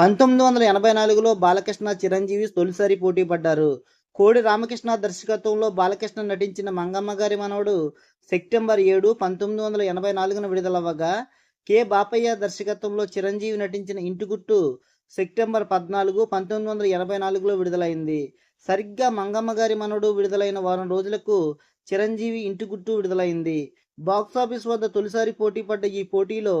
పంతొమ్మిది వందల ఎనభై నాలుగులో బాలకృష్ణ చిరంజీవి తొలిసారి పోటీ పడ్డారు. కోడి రామకృష్ణ దర్శకత్వంలో బాలకృష్ణ నటించిన మంగమ్మ గారి మనవడు సెప్టెంబర్ ఏడు పంతొమ్మిది వందల ఎనభై నాలుగున విడుదలవ్వగా కె. బాపయ్య దర్శకత్వంలో చిరంజీవి నటించిన ఇంటిగుట్టు సెప్టెంబర్ పద్నాలుగు పంతొమ్మిది వందల ఎనభై నాలుగులో విడుదలైంది. సరిగ్గా మంగమ్మ గారి మనవడు విడుదలైన వారం రోజులకు చిరంజీవి ఇంటిగుట్టు విడుదలైంది. బాక్సాఫీస్ వద్ద తొలిసారి పోటీ పడ్డ ఈ పోటీలో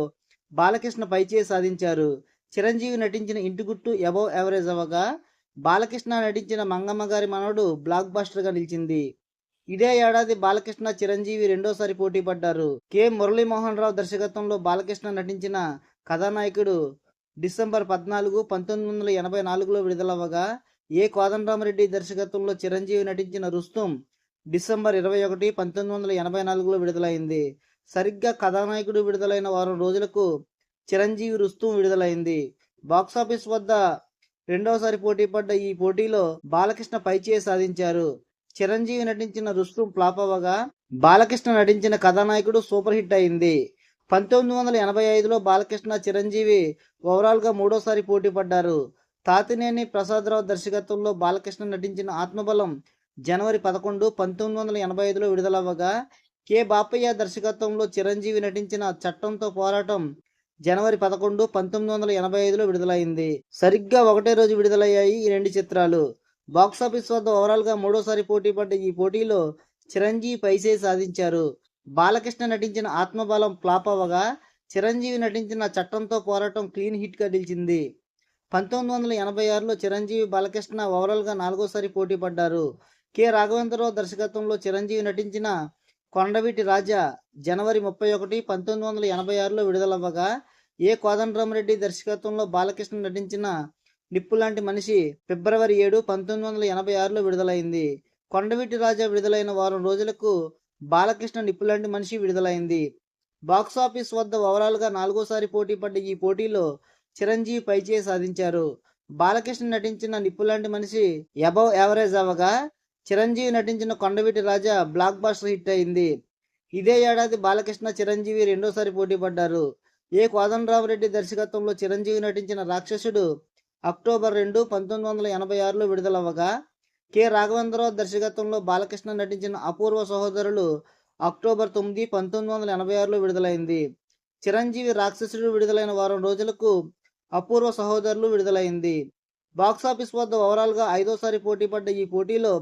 బాలకృష్ణ పైచే సాధించారు. చిరంజీవి నటించిన ఇంటిగుట్టు అబౌవ్ యావరేజ్ అవ్వగా బాలకృష్ణ నటించిన మంగమ్మ గారి మనవడు బ్లాక్ బాస్టర్గా నిలిచింది. ఇదే ఏడాది బాలకృష్ణ చిరంజీవి రెండోసారి పోటీ పడ్డారు. కె. మురళీమోహన్ రావు దర్శకత్వంలో బాలకృష్ణ నటించిన కథానాయకుడు డిసెంబర్ పద్నాలుగు పంతొమ్మిది వందల ఎనభై నాలుగులో విడుదలవ్వగా ఏ. కోదండరామరెడ్డి దర్శకత్వంలో చిరంజీవి నటించిన రుస్తుం డిసెంబర్ ఇరవై ఒకటి పంతొమ్మిది వందల ఎనభై నాలుగులో విడుదలైంది. సరిగ్గా కథానాయకుడు విడుదలైన వారం రోజులకు చిరంజీవి రుస్తుం విడుదలైంది. బాక్సాఫీస్ వద్ద రెండవసారి పోటీ పడ్డ ఈ పోటీలో బాలకృష్ణ పైచేయి సాధించారు. చిరంజీవి నటించిన రుస్తుం ఫ్లాప్ అవ్వగా బాలకృష్ణ నటించిన కథానాయకుడు సూపర్ హిట్ అయింది. పంతొమ్మిది వందల ఎనభై ఐదులో బాలకృష్ణ చిరంజీవి ఓవరాల్గా మూడోసారి పోటీ పడ్డారు. తాతినేని ప్రసాదరావు దర్శకత్వంలో బాలకృష్ణ నటించిన ఆత్మబలం జనవరి పదకొండు పంతొమ్మిది వందల ఎనభై ఐదులో విడుదలవ్వగా కె బాపయ్య దర్శకత్వంలో చిరంజీవి నటించిన చట్టంతో పోరాటం జనవరి పదకొండు పంతొమ్మిది వందల ఎనభై ఐదులో విడుదలైంది. సరిగ్గా ఒకటే రోజు విడుదలయ్యాయి ఈ రెండు చిత్రాలు. బాక్సాఫీస్ వద్ద ఓవరాల్గా మూడోసారి పోటీ పడ్డ ఈ పోటీలో చిరంజీవి పైసే సాధించారు. బాలకృష్ణ నటించిన ఆత్మబలం ఫ్లాప్ అవ్వగా చిరంజీవి నటించిన చట్టంతో పోరాటం క్లీన్ హిట్గా నిలిచింది. పంతొమ్మిది వందల ఎనభై ఆరులో చిరంజీవి బాలకృష్ణ ఓవరాల్గా నాలుగోసారి పోటీ పడ్డారు. కె. రాఘవేంద్రరావు దర్శకత్వంలో చిరంజీవి నటించిన కొండవీటి రాజా జనవరి ముప్పై ఒకటి పంతొమ్మిది వందల ఎనభై ఆరులో విడుదలవ్వగా ఏ కోదండరామరెడ్డి దర్శకత్వంలో బాలకృష్ణ నటించిన నిప్పు లాంటి మనిషి ఫిబ్రవరి ఏడు పంతొమ్మిది వందల ఎనభై ఆరులో విడుదలైంది. కొండవీటి రాజా విడుదలైన వారం రోజులకు బాలకృష్ణ నిప్పు లాంటి మనిషి విడుదలైంది. బాక్సాఫీస్ వద్ద ఓవరాల్గా నాలుగోసారి పోటీ పడ్డ ఈ పోటీలో చిరంజీవి పైచే సాధించారు. బాలకృష్ణ నటించిన నిప్పులాంటి మనిషి ఎబవ్ యావరేజ్ అవ్వగా చిరంజీవి నటించిన Kondaveeti Raja blockbuster hit అయింది. ఇదే ఏడాది బాలకృష్ణ చిరంజీవి రెండోసారి పోటీ పడ్డారు. ఏ కోదండరామరెడ్డి దర్శకత్వంలో చిరంజీవి నటించిన రాక్షసుడు అక్టోబర్ రెండు పంతొమ్మిది వందల ఎనభై ఆరులో విడుదలవ్వగా కె. రాఘవేంద్రరావు దర్శకత్వంలో బాలకృష్ణ నటించిన అపూర్వ సహోదరులు అక్టోబర్ తొమ్మిది పంతొమ్మిది వందల ఎనభై ఆరులో విడుదలైంది. చిరంజీవి రాక్షసుడు విడుదలైన వారం రోజులకు అపూర్వ సహోదరులు విడుదలైంది. బాక్సాఫీస్ వద్ద ఓవరాల్గా ఐదోసారి పోటీ పడ్డ ఈ పోటీలో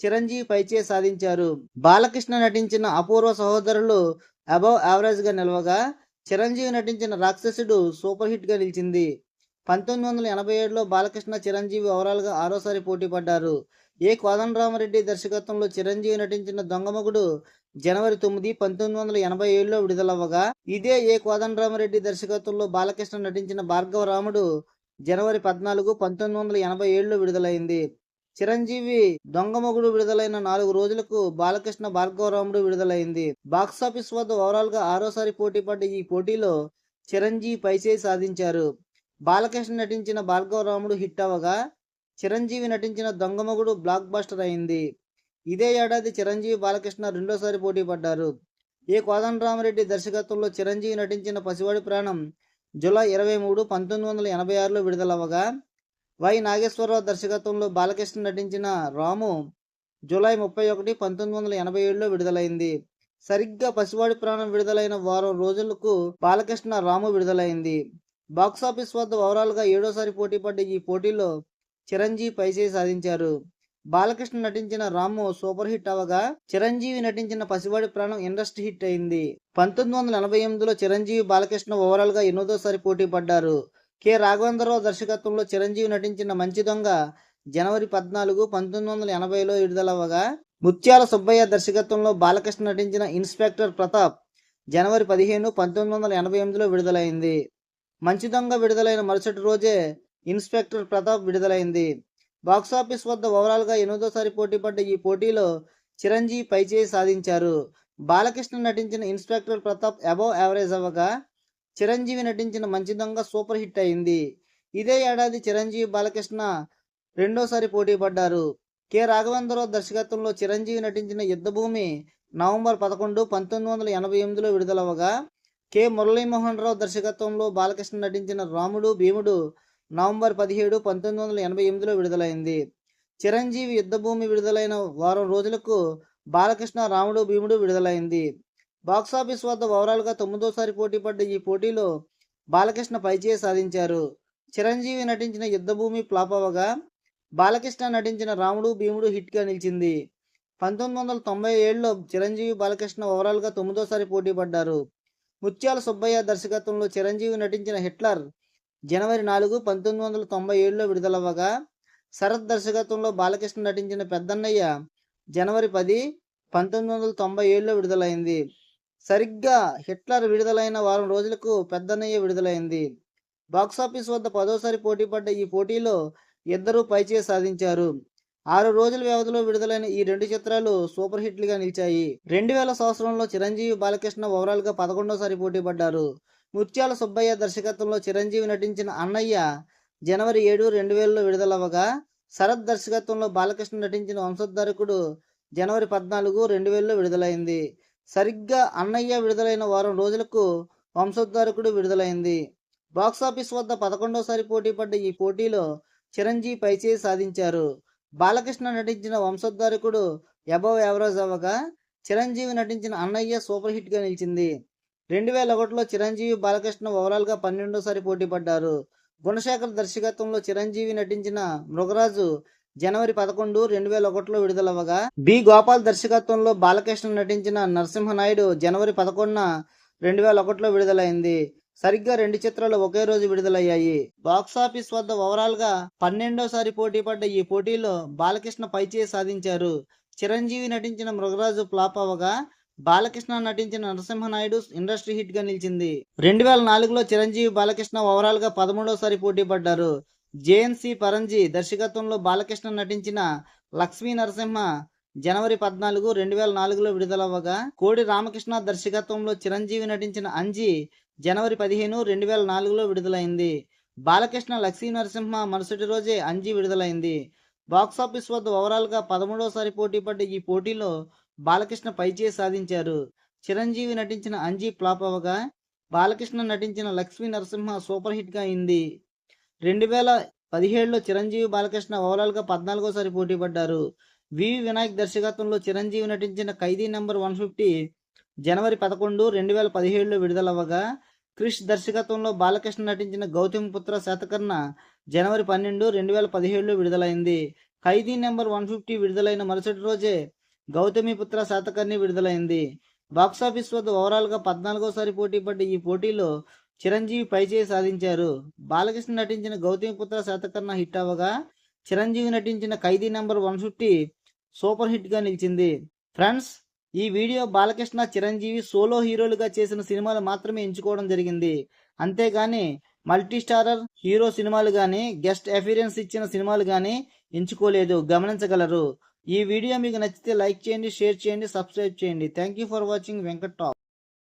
చిరంజీవి పైచే సాధించారు. బాలకృష్ణ నటించిన అపూర్వ సహోదరులు అబౌవ్ యావరేజ్గా నిలవగా చిరంజీవి నటించిన రాక్షసుడు సూపర్ హిట్గా నిలిచింది. పంతొమ్మిది వందల ఎనభై ఏడులో బాలకృష్ణ చిరంజీవి ఓవరాల్గా ఆరోసారి పోటీ పడ్డారు. ఏ కోదండరామరెడ్డి దర్శకత్వంలో చిరంజీవి నటించిన దొంగమగుడు జనవరి తొమ్మిది పంతొమ్మిది వందల ఎనభై ఏడులో విడుదలవ్వగా ఇదే ఏ కోదండరామరెడ్డి దర్శకత్వంలో బాలకృష్ణ నటించిన భార్గవ రాముడు జనవరి పద్నాలుగు పంతొమ్మిది వందల ఎనభై ఏడులో విడుదలైంది. చిరంజీవి దొంగమొగుడు విడుదలైన నాలుగు రోజులకు బాలకృష్ణ భార్గవరాముడు విడుదలైంది. బాక్సాఫీస్ వద్ద ఓవరాల్గా ఆరోసారి పోటీ పడ్డ ఈ పోటీలో చిరంజీవి పైచేయి సాధించారు. బాలకృష్ణ నటించిన భార్గవరాముడు హిట్ అవ్వగా చిరంజీవి నటించిన దొంగమొగుడు బ్లాక్ బస్టర్ అయింది. ఇదే ఏడాది చిరంజీవి బాలకృష్ణ రెండోసారి పోటీ పడ్డారు. ఏ కోదండరామరెడ్డి దర్శకత్వంలో చిరంజీవి నటించిన పసివాడి ప్రాణం జూలై ఇరవై మూడు పంతొమ్మిది వందల ఎనభై ఆరులో విడుదలవ్వగా వై నాగేశ్వరరావు దర్శకత్వంలో బాలకృష్ణ నటించిన రాము జూలై ముప్పై ఒకటి పంతొమ్మిది వందల ఎనభై ఏడులో విడుదలైంది. సరిగ్గా పసివాడి ప్రాణం విడుదలైన వారం రోజులకు బాలకృష్ణ రాము విడుదలైంది. బాక్సాఫీస్ వద్ద ఓవరాల్గా ఏడోసారి పోటీ పడ్డ ఈ పోటీలో చిరంజీవి పైసే సాధించారు. బాలకృష్ణ నటించిన రాము సూపర్ హిట్ అవగా చిరంజీవి నటించిన పసివాడి ప్రాణం ఇండస్ట్రీ హిట్ అయింది. పంతొమ్మిది వందల ఎనభై ఎనిమిదిలో చిరంజీవి బాలకృష్ణ ఓవరాల్గా ఎనిమిదోసారి పోటీ పడ్డారు. కె. రాఘవేంద్రరావు దర్శకత్వంలో చిరంజీవి నటించిన మంచి దొంగ జనవరి పద్నాలుగు పంతొమ్మిది వందల ఎనభైలో విడుదలవ్వగా ముత్యాల సుబ్బయ్య దర్శకత్వంలో బాలకృష్ణ నటించిన ఇన్స్పెక్టర్ ప్రతాప్ జనవరి పదిహేను పంతొమ్మిది వందల ఎనభై ఎనిమిదిలో విడుదలైంది. మంచి దొంగ విడుదలైన మరుసటి రోజే ఇన్స్పెక్టర్ ప్రతాప్ విడుదలైంది. బాక్సాఫీస్ వద్ద ఓవరాల్గా ఎనిమిదోసారి పోటీ పడ్డ ఈ పోటీలో చిరంజీవి పైచేయి సాధించారు. బాలకృష్ణ నటించిన ఇన్స్పెక్టర్ ప్రతాప్ అబౌవ్ యావరేజ్ అవ్వగా చిరంజీవి నటించిన మంచి దొంగ సూపర్ హిట్ అయింది. ఇదే ఏడాది చిరంజీవి బాలకృష్ణ రెండోసారి పోటీ పడ్డారు. కె. రాఘవేంద్రరావు దర్శకత్వంలో చిరంజీవి నటించిన యుద్ధభూమి నవంబర్ పదకొండు పంతొమ్మిది వందల ఎనభై ఎనిమిదిలో విడుదలవగా కె. మురళీమోహన్ రావు దర్శకత్వంలో బాలకృష్ణ నటించిన రాముడు భీముడు నవంబర్ పదిహేడు పంతొమ్మిది వందల ఎనభై ఎనిమిదిలో విడుదలైంది. చిరంజీవి యుద్ధభూమి విడుదలైన వారం రోజులకు బాలకృష్ణ రాముడు భీముడు విడుదలైంది. బాక్సాఫీస్ వద్ద ఓవరాల్గా తొమ్మిదోసారి పోటీ పడ్డ ఈ పోటీలో బాలకృష్ణ పైచేయి సాధించారు. చిరంజీవి నటించిన యుద్ధభూమి ఫ్లాప్ అవ్వగా బాలకృష్ణ నటించిన రాముడు భీముడు హిట్గా నిలిచింది. పంతొమ్మిది వందల తొంభై ఏడులో చిరంజీవి బాలకృష్ణ ఓవరాల్గా తొమ్మిదోసారి పోటీ పడ్డారు. ముత్యాల సుబ్బయ్య దర్శకత్వంలో చిరంజీవి నటించిన హిట్లర్ జనవరి నాలుగు పంతొమ్మిది వందల తొంభై ఏడులో విడుదలవ్వగా శరత్ దర్శకత్వంలో బాలకృష్ణ నటించిన పెద్దన్నయ్య జనవరి పది పంతొమ్మిది వందల తొంభై ఏడులో విడుదలైంది. సరిగ్గా హిట్లర్ విడుదలైన వారం రోజులకు పెద్దన్నయ్య విడుదలైంది. బాక్సాఫీస్ వద్ద పదోసారి పోటీ పడ్డ ఈ పోటీలో ఇద్దరూ పైచేయి సాధించారు. ఆరు రోజుల వ్యవధిలో విడుదలైన ఈ రెండు చిత్రాలు సూపర్ హిట్లుగా నిలిచాయి. రెండు వేల సంవత్సరంలో చిరంజీవి బాలకృష్ణ ఓవరాల్గా పదకొండోసారి పోటీ పడ్డారు ముత్యాల సుబ్బయ్య దర్శకత్వంలో చిరంజీవి నటించిన అన్నయ్య జనవరి ఏడు రెండు వేలలో విడుదలవ్వగా శరత్ దర్శకత్వంలో బాలకృష్ణ నటించిన వంశోద్ధారకుడు జనవరి పద్నాలుగు రెండు వేలలో విడుదలైంది. సరిగ్గా అన్నయ్య విడుదలైన వారం రోజులకు వంశోద్ధారకుడు విడుదలైంది. బాక్సాఫీస్ వద్ద పదకొండోసారి పోటీ పడ్డ ఈ పోటీలో చిరంజీవి పైచేయి సాధించారు. బాలకృష్ణ నటించిన వంశోద్ధారకుడు ఎబవ్ యావరేజ్ అవ్వగా చిరంజీవి నటించిన అన్నయ్య సూపర్ హిట్గా నిలిచింది. రెండు వేల ఒకటిలో చిరంజీవి బాలకృష్ణ ఓవరాల్గా పన్నెండోసారి పోటీ పడ్డారు. గుణశేఖర్ దర్శకత్వంలో చిరంజీవి నటించిన మృగరాజు జనవరి పదకొండు రెండు వేల ఒకటిలో విడుదలవ్వగా బి. గోపాల్ దర్శకత్వంలో బాలకృష్ణ నటించిన నరసింహనాయుడు జనవరి పదకొండున రెండు వేల ఒకటిలో విడుదలైంది. సరిగ్గా రెండు చిత్రాలు ఒకే రోజు విడుదలయ్యాయి. బాక్సాఫీస్ వద్ద ఓవరాల్గా పన్నెండోసారి పోటీ పడ్డ ఈ పోటీలో బాలకృష్ణ పైచేయి సాధించారు. చిరంజీవి నటించిన మృగరాజు ఫ్లాప్ అవ్వగా బాలకృష్ణ నటించిన నరసింహనాయుడు ఇండస్ట్రీ హిట్గా నిలిచింది. రెండు వేల నాలుగులో చిరంజీవి బాలకృష్ణ ఓవరాల్గా పదమూడోసారి పోటీ పడ్డారు. జేఎన్సి పరంజీ దర్శకత్వంలో బాలకృష్ణ నటించిన లక్ష్మీ నరసింహ జనవరి పద్నాలుగు రెండు వేల నాలుగులో విడుదలవ్వగా కోడి రామకృష్ణ దర్శకత్వంలో చిరంజీవి నటించిన అంజీ జనవరి పదిహేను రెండు వేల నాలుగులో విడుదలైంది. బాలకృష్ణ లక్ష్మీ నరసింహ మరుసటి రోజే అంజీ విడుదలైంది. బాక్సాఫీస్ వద్ద ఓవరాల్గా పదమూడవసారి పోటీ పడ్డ ఈ పోటీలో బాలకృష్ణ పైచేయి సాధించారు. చిరంజీవి నటించిన అంజీ ఫ్లాప్ అవ్వగా బాలకృష్ణ నటించిన లక్ష్మీ నరసింహ సూపర్ హిట్గా అయింది. రెండు వేల పదిహేడులో చిరంజీవి బాలకృష్ణ ఓవరాల్గా పద్నాలుగోసారి పోటీ పడ్డారు వి. వినాయక్ దర్శకత్వంలో చిరంజీవి నటించిన ఖైదీ నెంబర్ వన్ ఫిఫ్టీ జనవరి పదకొండు రెండు వేల పదిహేడులో విడుదలవ్వగా క్రిష్ దర్శకత్వంలో బాలకృష్ణ నటించిన గౌతమి పుత్ర శాతకర్ణ జనవరి పన్నెండు రెండు వేల పదిహేడులో విడుదలైంది. ఖైదీ నెంబర్ వన్ ఫిఫ్టీ విడుదలైన మరుసటి రోజే గౌతమి పుత్ర శాతకర్ణి విడుదలైంది. బాక్సాఫీస్ వద్ద ఓవరాల్గా పద్నాలుగోసారి పోటీ పడ్డ ఈ పోటీలో చిరంజీవి పైచేయి సాధించారు. బాలకృష్ణ నటించిన గౌతమిపుత్ర శాతకర్ణ హిట్ అవ్వగా చిరంజీవి నటించిన Khaidi number one fifty super హిట్గా నిలిచింది. ఫ్రెండ్స్ ఈ వీడియో బాలకృష్ణ చిరంజీవి సోలో హీరోలుగా చేసిన సినిమాలు మాత్రమే ఎంచుకోవడం జరిగింది. అంతేగాని మల్టీ స్టారర్ హీరో సినిమాలు కానీ గెస్ట్ అఫీరియన్స్ ఇచ్చిన సినిమాలు కానీ ఎంచుకోలేదు. గమనించగలరు. ఈ వీడియో మీకు నచ్చితే లైక్ చేయండి షేర్ చేయండి సబ్స్క్రైబ్ చేయండి. Thank you for watching Venkat top